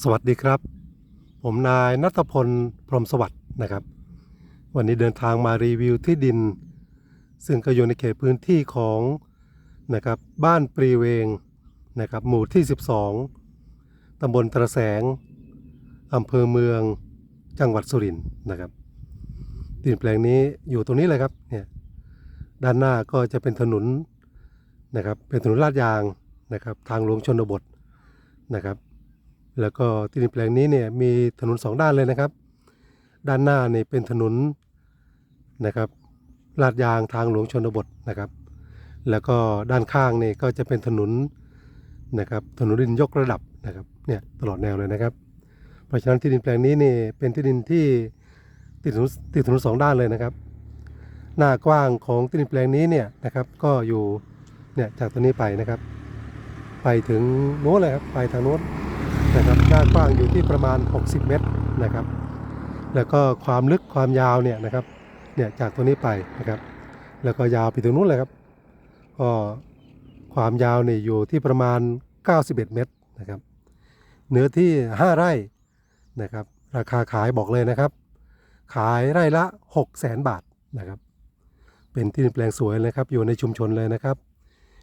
สวัสดีครับ ผมนายนัทพลพรหมสวัสดิ์นะครับ วันนี้เดินทางมารีวิวที่ดิน ซึ่งก็อยู่ในเขตพื้นที่ของนะครับบ้านปรีเวงนะครับหมู่ที่ 12 ตำบลตระแสง อำเภอเมือง จังหวัดสุรินทร์นะครับดินแปลงนี้อยู่ตรงนี้เลยครับเนี่ยด้านหน้าก็จะเป็นถนนนะครับเป็นถนนลาดยางนะครับทางหลวงชนบทนะครับ แล้วก็ที่ดินแปลงนี้เนี่ยมีถนนสองด้านเลยนะครับ ด้านหน้าเนี่ยเป็นถนนนะครับลาดยางทางหลวงชนบทนะครับ แล้วก็ด้านข้างเนี่ยก็จะเป็นถนนนะครับถนนดินยกระดับนะครับเนี่ยตลอดแนวเลยนะครับ เพราะฉะนั้นที่ดินแปลงนี้เนี่ยเป็นที่ดินที่ติดถนนติดถนนสองด้านเลยนะครับ หน้ากว้างของที่ดินแปลงนี้เนี่ยนะครับก็อยู่เนี่ยจากตัวนี้ไปนะครับ ไปถึงโน้นเลยครับไปทางโน้น นะครับด้านกว้างอยู่ที่ประมาณ 60 เมตรนะครับ แล้วก็ความลึกความยาวเนี่ยนะครับเนี่ยจากตัวนี้ไปนะครับ แล้วก็ยาวไปถึงนู้นเลยครับก็ความยาวเนี่ยอยู่ที่ประมาณ 91 เมตรนะครับ เนื้อที่ 5 ไร่นะครับ ราคาขายบอกเลยนะครับ ขายไร่ละ 6 0 0 0 0 0บาทนะครับ เป็นที่ดินแปลงสวยเลยครับ อยู่ในชุมชนเลยนะครับ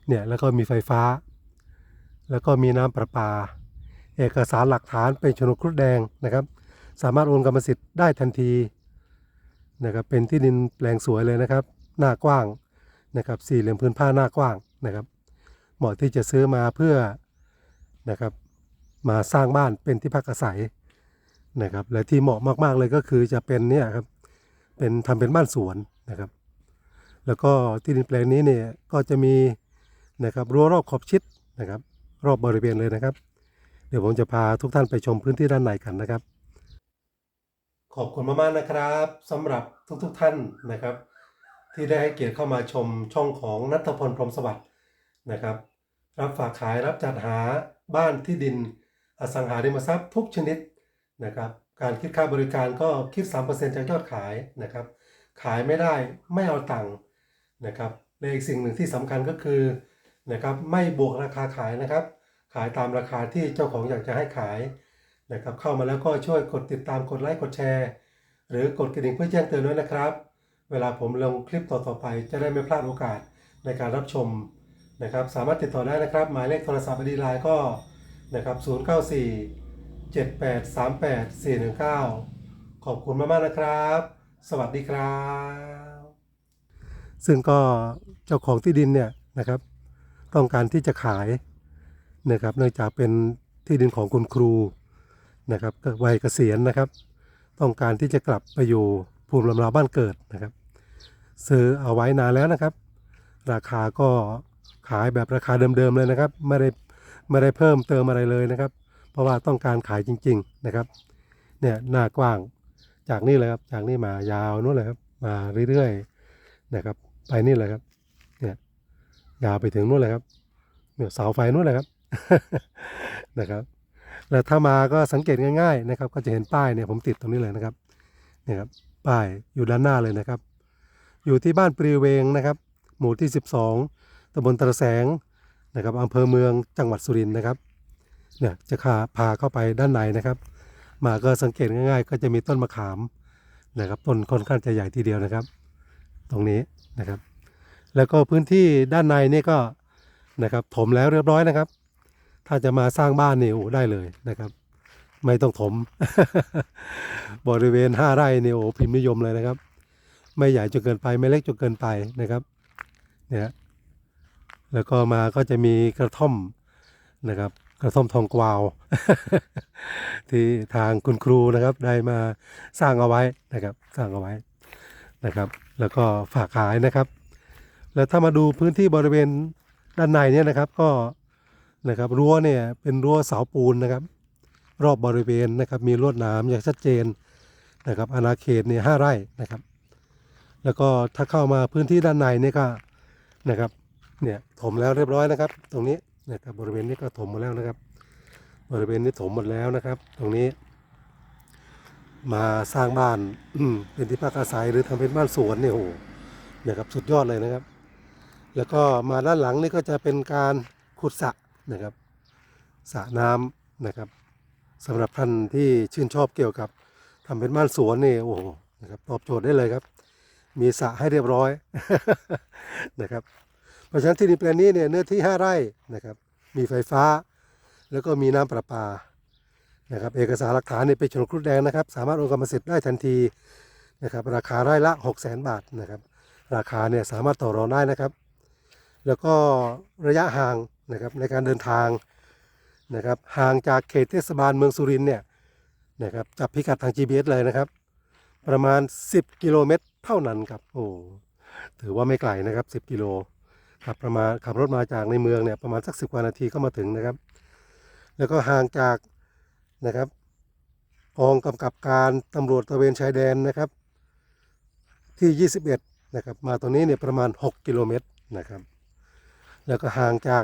เนี่ยแล้วก็มีไฟฟ้า แล้วก็มีน้ำประปา เอกสารหลักฐานเป็นโฉนดครุฑแดงนะครับ สามารถโอนกรรมสิทธิ์ได้ทันทีนะครับเป็นที่ดินแปลงสวยเลยนะครับ หน้ากว้างนะครับสี่เหลี่ยมพื้นผ้าหน้ากว้างนะครับ เหมาะที่จะซื้อมาเพื่อนะครับมาสร้างบ้านเป็นที่พักอาศัยนะครับและที่เหมาะมากๆเลยก็คือจะเป็นเนี่ยครับเป็นทำเป็นบ้านสวนนะครับ แล้วก็ที่ดินแปลงนี้เนี่ยก็จะมีนะครับรั้วรอบขอบชิดนะครับ รอบบริเวณเลยนะครับ ดี๋ยวผมจะพาทุกท่านไปชมพื้นที่ด้านในกันนะครับ ขอบคุณมากๆนะครับสำหรับทุกๆท่านนะครับ ที่ได้ให้เกียรติเข้ามาชมช่องของนัทพลพรหมสวัสดิ์นะครับ รับฝากขายรับจัดหาบ้านที่ดินอสังหาริมทรัพย์ทุกชนิดนะครับ การคิดค่าบริการก็คิด 3%จากยอดขายนะครับ ขายไม่ได้ไม่เอาตังค์นะครับและอีกสิ่งหนึ่งที่สำคัญก็คือนะครับไม่บวกราคาขายนะครับ ขายตามราคาที่เจ้าของอยากจะให้ขายนะครับเข้ามาแล้วก็ช่วยกดติดตามกดไลค์กดแชร์ หรือกดกระดิ่งเพื่อแจ้งเตือนด้วยนะครับ เวลาผมลงคลิปต่อๆไปจะได้ไม่พลาดโอกาสในการรับชมนะครับสามารถติดต่อได้นะครับ หมายเลขโทรศัพท์อดีไลน์ก็นะครับ094 7838 419 ขอบคุณมากๆนะครับ สวัสดีครับ ซึ่งก็เจ้าของที่ดินเนี่ยนะครับ ต้องการที่จะขาย นะครับเนื่องจากเป็นที่ดินของคุณครูนะครับก็วัยเกษียณนะครับ ต้องการที่จะกลับไปอยู่ภูมิลำเนาบ้านเกิดนะครับ ซื้อเอาไว้นานแล้วนะครับ ราคาก็ขายแบบราคาเดิมๆเลยนะครับ ไม่ได้ไม่ได้เพิ่มเติมอะไรเลยนะครับ เพราะว่าต้องการขายจริง ๆนะครับเนี่ยหน้ากว้างจากนี่เลยครับจากนี่มายาวนู่นเลยครับมาเรื่อยๆนะครับ ไปนี่เลยครับเนี่ยยาวไปถึงนู่นเลยครับเนี่ยเสาไฟนู่นแหละครับ นะครับแล้วถ้ามาก็สังเกตง่ายๆนะครับ ก็จะเห็นป้ายเนี่ยผมติดตรงนี้เลยนะครับเนี่ยครับป้ายอยู่ด้านหน้าเลยนะครับ อยู่ที่บ้านปรีเวงนะครับ หมู่ที่ 12ตำบลตะแสงนะครับอำเภอเมืองจังหวัดสุรินทร์นะครับเนี่ยจะพาพาเข้าไปด้านในนะครับ มาก็สังเกตง่าย ๆ ก็จะมีต้นมะขามนะครับต้นค่อนข้างจะใหญ่ทีเดียวนะครับ ตรงนี้นะครับ แล้วก็พื้นที่ด้านในนี่ก็นะครับถมแล้วเรียบร้อยนะครับ ถ้าจะมาสร้างบ้านนี่โอ้ได้เลยนะครับ ไม่ต้องถม บริเวณห้าไร่นี่โอ้พิมพ์นิยมเลยนะครับ ไม่ใหญ่จนเกินไปไม่เล็กจนเกินไปนะครับเนี่ยแล้วก็มาก็จะมีกระท่อมนะครับ กระท่อมทองกวาว ที่ทางคุณครูนะครับได้มาสร้างเอาไว้นะครับ สร้างเอาไว้นะครับ แล้วก็ฝากขายนะครับ แล้วถ้ามาดูพื้นที่บริเวณด้านในเนี่ยนะครับ ก็ นะครับรั้วเนี่ยเป็นรั้วเสาปูนนะครับ รอบบริเวณนะครับมีลวดหนามอย่างชัดเจนนะครับอาณาเขตเนี่ยห้าไร่นะครับ แล้วก็ถ้าเข้ามาพื้นที่ด้านในเนี่ยก็นะครับเนี่ยถมแล้วเรียบร้อยนะครับ ตรงนี้นะครับบริเวณนี้ก็ถมหมดแล้วนะครับ บริเวณนี้ถมหมดแล้วนะครับ ตรงนี้ มาสร้างบ้านอืเป็นที่พักอาศัยหรือทำเป็นบ้านสวนเนี่ยโอ้โหนะครับสุดยอดเลยนะครับ แล้วก็มาด้านหลังนี่ก็จะเป็นการขุดสระ นะครับสระน้ำนะครับสำหรับท่านที่ชื่นชอบเกี่ยวกับทำเป็นบ้านสวนนี่โอ้โหนะครับตอบโจทย์ได้เลยครับ มีสระให้เรียบร้อยนะครับ เพราะฉะนั้นที่ดินแปลงนี้เนี่ยเนื้อที่ 5 ไร่นะครับ มีไฟฟ้า แล้วก็มีน้ำประปานะครับ เอกสารหลักฐานเนี่ยเป็นโฉนดครุฑแดงนะครับ สามารถโอนกรรมสิทธิ์ได้ทันทีนะครับ ราคาไร่ละ 6 0 0 0 0 0บาทนะครับ ราคาเนี่ยสามารถต่อรองได้นะครับ แล้วก็ระยะห่าง นะครับในการเดินทางนะครับห่างจากเขตเทศบาลเมืองสุรินเนี่ยนะครับจับพิกัดทาง GPS เลยนะครับ ประมาณ 10 กิโลเมตรเท่านั้นครับโอ้ถือว่าไม่ไกลนะครับ 10 กิโลขับประมาณขับรถมาจากในเมืองเนี่ยประมาณสัก10กว่านาทีก็มาถึงนะครับ แล้วก็ห่างจากนะครับกองกำกับการตำรวจตระเวนชายแดนนะครับ ที่ 21นะครับมาตรงนี้เนี่ยประมาณ 6 กิโลเมตรนะครับ แล้วก็ห่างจาก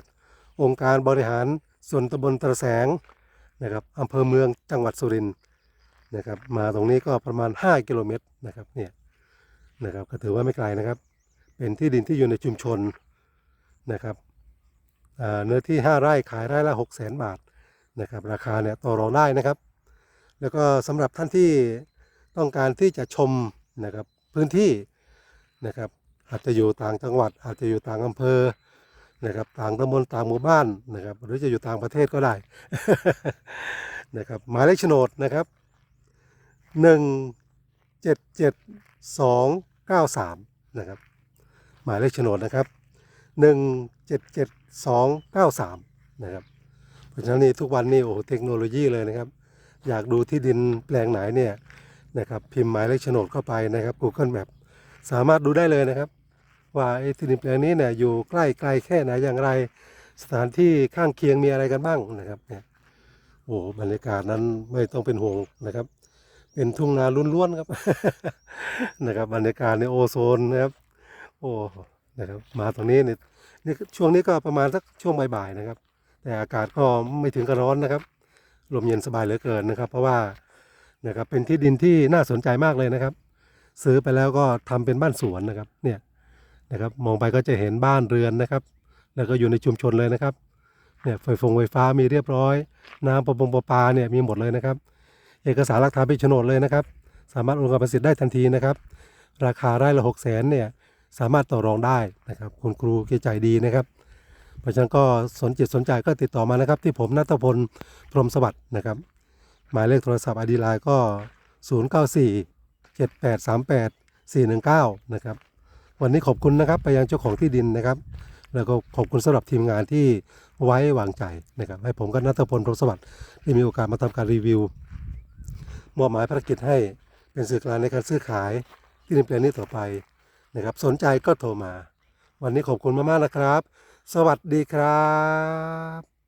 องค์การบริหารส่วนตำบลตระแสงนะครับอำเภอเมืองจังหวัดสุรินทร์นะครับ มาตรงนี้ก็ประมาณ 5 กิโลเมตรนะครับเนี่ยนะครับก็ถือว่าไม่ไกลนะครับ เป็นที่ดินที่อยู่ในชุมชนนะครับเนื้อที่ 5 ไร่ขายไร่ละ 6 0 0 0 0 0 บาทนะครับ ราคาเนี่ยต่อรองได้นะครับ แล้วก็สำหรับท่านที่ต้องการที่จะชมนะครับพื้นที่นะครับ อาจจะอยู่ต่างจังหวัด อาจจะอยู่ต่างอำเภอ นะครับต่างตำบลต่างหมู่บ้านนะครับ หรือจะอยู่ต่างประเทศก็ได้นะครับหมายเลขโฉนดนะครับหนึ่งเจ็ดเจ็ดสองเก้าสามนะครับหมายเลขโฉนดนะครับหนึ่งเจ็ดเจ็ดสองเก้าสามนะครับเพราะฉะนั้นนี่ทุกวันนี่โอ้โหเทคโนโลยีเลยนะครับ อยากดูที่ดินแปลงไหนเนี่ยนะครับพิมพ์หมายเลขโฉนดเข้าไปนะครับ Google Map สามารถดูได้เลยนะครับ ว่าไอ้ที่ดินแปลงนี้เนี่ยอยู่ใกล้ไกลแค่ไหนอย่างไร สถานที่ข้างเคียงมีอะไรกันบ้างนะครับเนี่ยโอ้บรรยากาศนั้นไม่ต้องเป็นห่วงนะครับ เป็นทุ่งนาล้วนๆครับนะครับ บรรยากาศในโอโซนนะครับ โอ้นะครับมาตรงนี้เนี่ยนี่ช่วงนี้ก็ประมาณสักช่วงบ่ายๆนะครับ แต่อากาศก็ไม่ถึงกับร้อนนะครับลมเย็นสบายเหลือเกินนะครับ เพราะว่านะครับเป็นที่ดินที่น่าสนใจมากเลยนะครับ ซื้อไปแล้วก็ทำเป็นบ้านสวนนะครับเนี่ย นะครับมองไปก็จะเห็นบ้านเรือนนะครับ แล้วก็อยู่ในชุมชนเลยนะครับเนี่ยไฟฟงไฟฟ้ามีเรียบร้อย น้ำประปงประปาเนี่ยมีหมดเลยนะครับ เอกสารหลักฐานเป็นโฉนดเลยนะครับ สามารถโอนกรรมสิทธิ์ได้ทันทีนะครับ ราคาไร่ละหกแสนเนี่ยสามารถต่อรองได้นะครับ คุณครูเกใจดีนะครับ เพราะฉะนั้นก็สนจิตสนใจก็ติดต่อมานะครับ ที่ผมนัทพลพรหมสวัสดิ์นะครับ หมายเลขโทรศัพท์อดีไลน์ก็ 0 9 4 7 8 3 8 4 1 9 นะครับ วันนี้ขอบคุณนะครับไปยังเจ้าของที่ดินนะครับ แล้วก็ขอบคุณสำหรับทีมงานที่ไว้วางใจนะครับให้ผมกับนัทพลพรสวัสดิ์ได้มีโอกาสมาทำการรีวิวมอบหมายภารกิจให้เป็นสื่อกลางในการซื้อขายที่ดินแปลงนี้ต่อไปนะครับ สนใจก็โทรมา วันนี้ขอบคุณมากๆนะครับ สวัสดีครับ